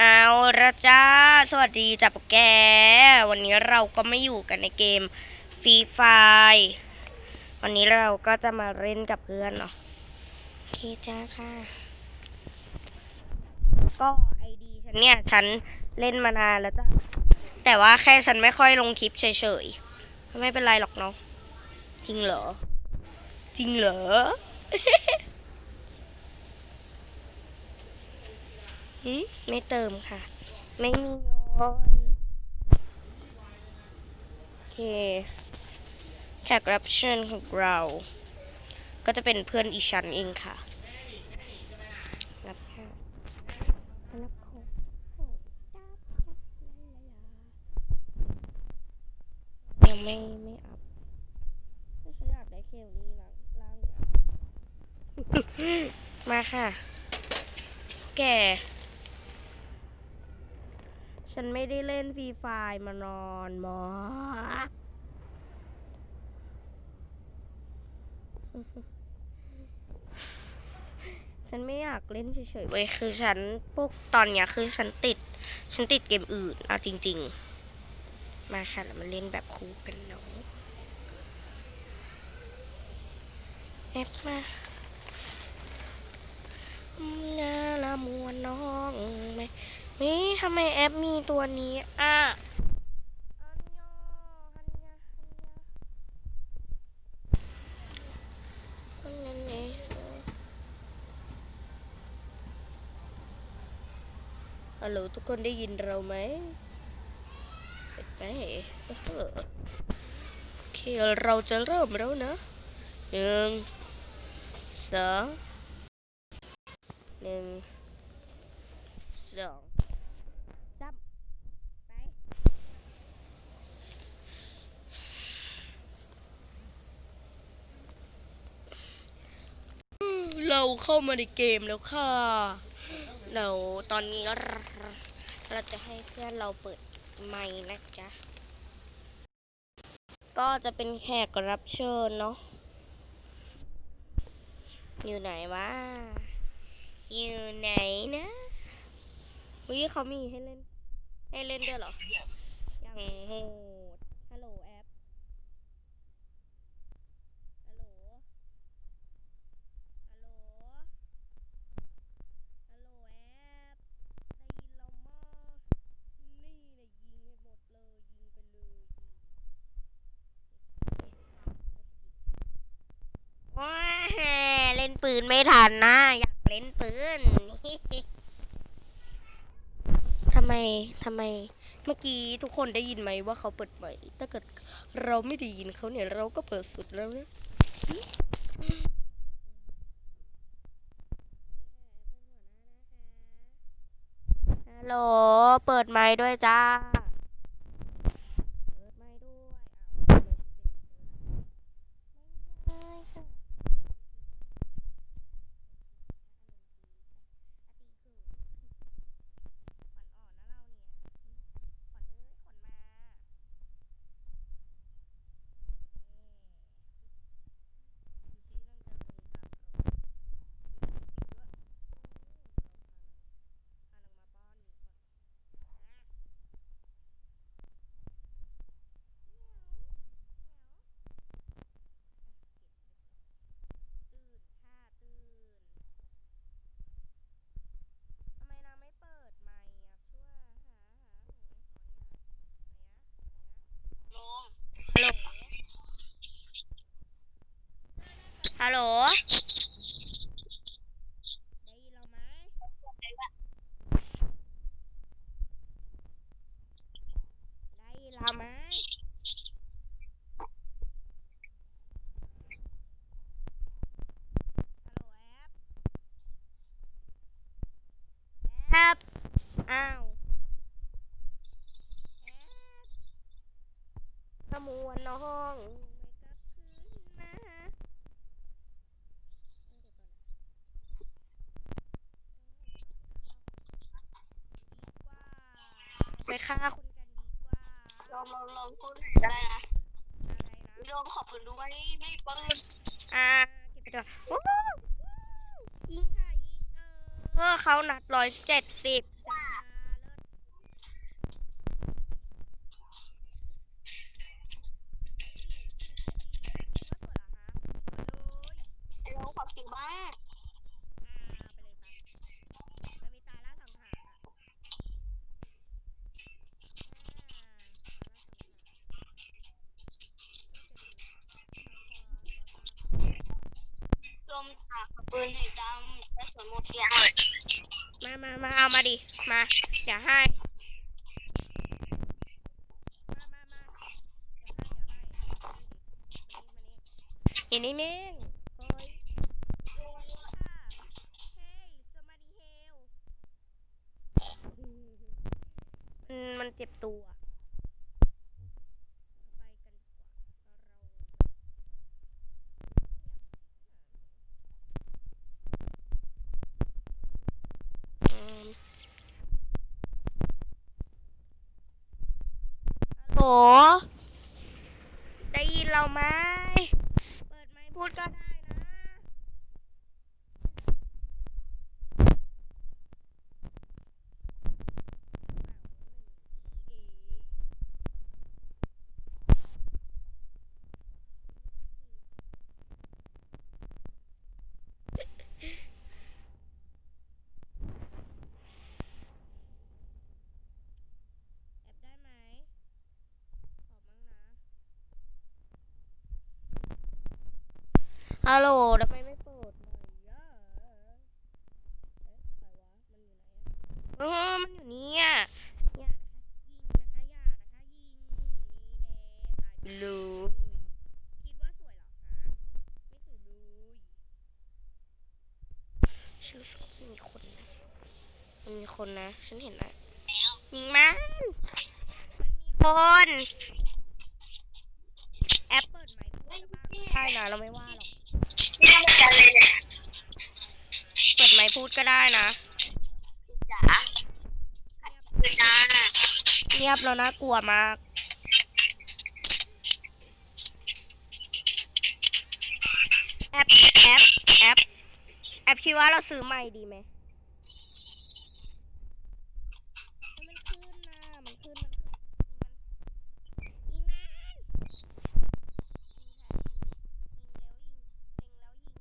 เอาละจ้า สวัสดีจับแก วันนี้เราก็ไม่อยู่กันในเกมฟรีไฟวันนี้เราก็จะมาเล่นกับเพื่อนเนาะโอเคจ้าค่ะ ก็ไอดีฉันเนี่ย ฉันเล่นมานานแล้วจ้ะแต่ว่าแค่ฉันไม่ค่อยลงคลิปเฉยๆก็ไม่เป็นไรหรอกเนาะ จริงเหรอ จริงเหรอ หืมไม่เติมค่ะ ไม่มีเงินโอเค แขกรับเชิญของเรา ก็จะเป็นเพื่อนอีชันเองค่ะรับค่ะรับของยังไม่ไม่อัพฉันอยากได้เคลลี่ล่างล่างเนี่ยมาค่ะ แก ฉันไม่ได้เล่นฟรีไฟล์มานอนมากฉันไม่อยากเล่นเฉยๆเว้ยคือฉันพวกตอนเนี้ยคือฉันติด ฉันติดเกมอื่นเอาจริง ๆ มาค่ะแล้วมาเล่นแบบคู่กันเนาะแอปมาอืมนาละมวนน้องไหม นี่ทำไมแอปมีตัวนี้ อะอันยอฮันยาฮันยาอันนั้นเองฮัลโหลทุกคนได้ยินเราไหมเฮ้ยเออโอเค เราจะเริ่มแล้วนะหนึ่งสองหนึ่งสอง จับไป เราเข้ามาในเกมแล้วค่ะ เราตอนนี้เราจะให้เพื่อนเราเปิดไมค์นะจ๊ะ ก็จะเป็นแขกรับเชิญเนาะ อยู่ไหนวะ อยู่ไหนนะวิเขามีให้เล่น ให้เล่นด้วยเหรออย่างโหด ฮัลโหลแอป ฮัลโหล ฮัลโหล ฮัลโหลแอป ได้ยินเรามั้ยนี่เลยยิงให้หมดเลย ยิงไปเลยยิงว้าเล่น ปืนไม่ทันนะ อยากเล่นปืนทำไมทำไมเมื่อกี้ทุกคนได้ยินไหมว่าเขาเปิดใหม่ถ้าเกิดเราไม่ได้ยินเขาเนี่ยเราก็เปิดสุดแล้วนะฮัลโหลเปิดไมค์ด้วยจ้า เปิดไมค์ด้วยอ้าวทำไมฉันเป็นอย่างนี้ล่ะทำไมนางไม่เปิดไมค์อะชั่วหาหาหา ฮัลโหลฮัลโหลได้ยินเราไหมได้ยินเราไหมฮัลโหลแอปแอปอ้าวแอปขมวนเน้อง ไปฆ่าคุณกันดีกว่าลองลองลองคุณหน่อะไรนะลองขอบคุณด้วยไม่เปิดอ่าเก็บไปด้วยโอ้ยิงค่ะยิงเออเขานัดร้อยเจ็ดสิบขอบคุณมาก ปืนสีดำและสวนโมเทียมามามาเอามาดิ มา อย่าให้ มามามาอย่าให้อย่าให้มานี่มานิ่งๆเฮ้ยค่ะเฮ้ย somebody help อืมมันเจ็บตัว ไปกันดีกว่าเราอืมฮัล โอได้ยินเราไหมเปิดไมค์พูดก็ได้นะ แอบได้ไหม ขอมั่งนะ ฮัลโหลทำไมไม่เปิดหน่อยอะเอ๊ะใครวะ มันอยู่ไหนอะเออมันอยู่เนี่ยอย่านะคะ ยิงนะคะอย่านะคะ ยิง นี่แน่ตายไปเลยคิดว่าสวยเหรอคะ ไม่สวยเลยฉันรู้สึกว่ามันมีคนนะมันมีคนนะ ฉันเห็นนะยิงมันมันมีคน แอปเปิดไมค์พูดกันบ้างได้นะเราไม่ว่าหรอก ไม่ต้องกันเลยเนี่ย เปิดไมค์ พูดก็ได้นะจ๋าคือจ้าเงียบแล้วนะกลัวมากแอปแอปแอปแอปคิดว่าเราซื้อใหม่ดีไหมมันขึ้นนะมันขึ้น มันขึ้น มันยิงมันยิงแล้วยิง ยิงแล้วยิง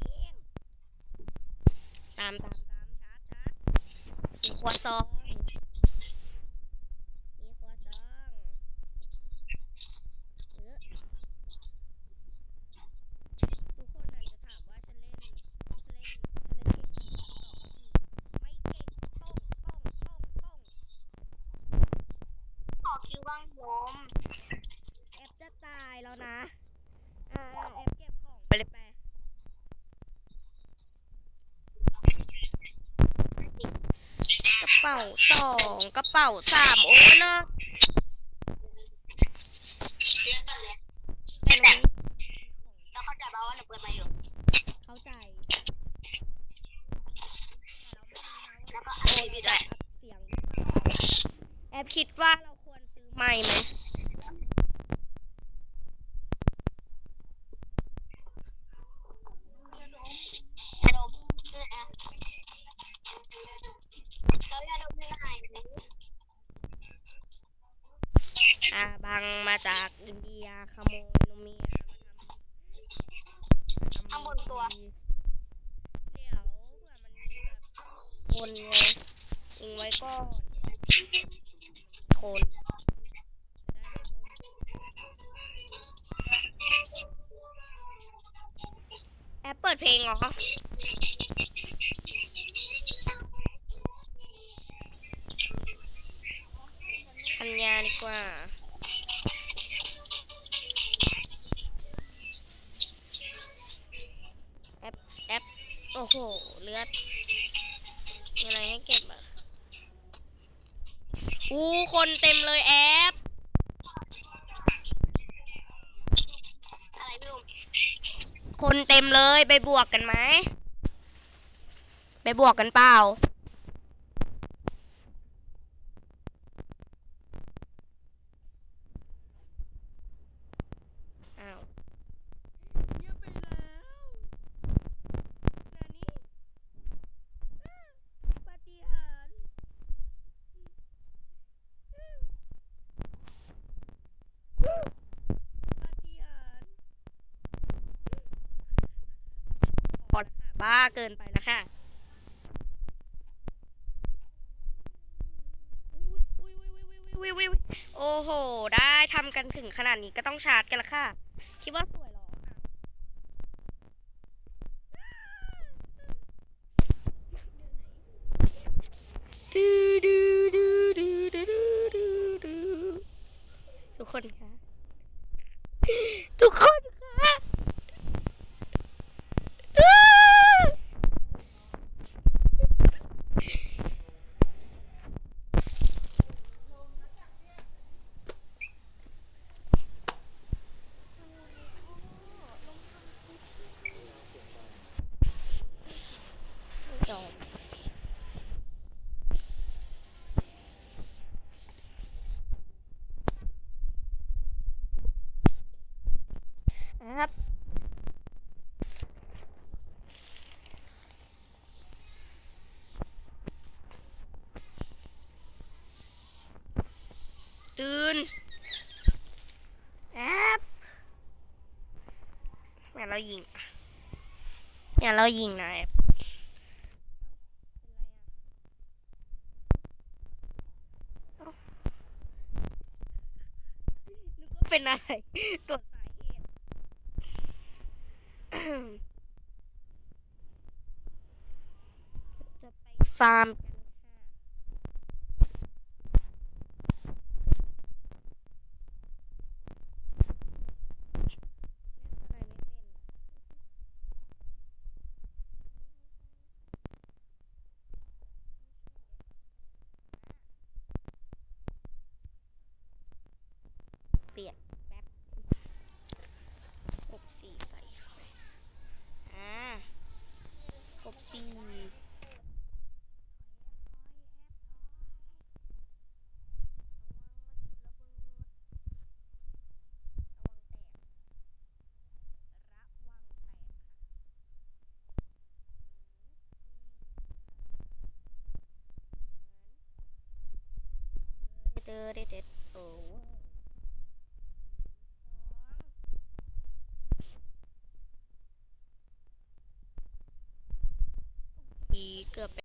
เล็งแล้วยิง ตามตามตามชาร์จชาร์จมีขวดซองมีขวดซองเออทุกคนอาจจะถามว่าฉันเล่นฉันเล่นฉันเล่นเก่งไหมไม่เก่งป้องป้องป้องป้องขอคิวบ้างผมแอปจะตายแล้วนะ อ่าแอปเก็บของไปเลยแปะกระเป๋าสองกระเป๋าสามโอ้ยเลิกเรียกกันเลยไม่รู้แล้วเขาจะบอกว่าหนูเปิดมาอยู่ เข้าใจ แล้วก็อะไรอยู่ด้วยเสียงหรือเปล่าแอปคิดว่าเราควรซื้อใหม่ไหม อาบังมาจากอินเดียขโมยนมเมียมาทำข้างบนตัว เดี๋ยวเผื่อมันมีแบบคนไงยิงไว้ก่อนคนแอปเปิดเพลงเหรอ คนเต็มเลยแอป อะไรพี่อุ้มคนเต็มเลยไปบวกกันไหม ไปบวกกันเปล่า เกินไปแล้วค่ะโอ้โห ได้ทำกันถึงขนาดนี้ก็ต้องชาร์จกันละค่ะ คิดว่าสวยหรอดูดูดูดูดูดูดูทุกคนคะทุกคนะครับตื่นแอบแม่เรายิงแม่เรายิงนะแอบเป็นอะไร ตัวสาเหตุ จะไป ฟาร์มเปลี่ยนแป๊บกบสีใส่เข้าไปอ่ากบสี เด็ดเด็ดเด็ดโอ้อีเกือบ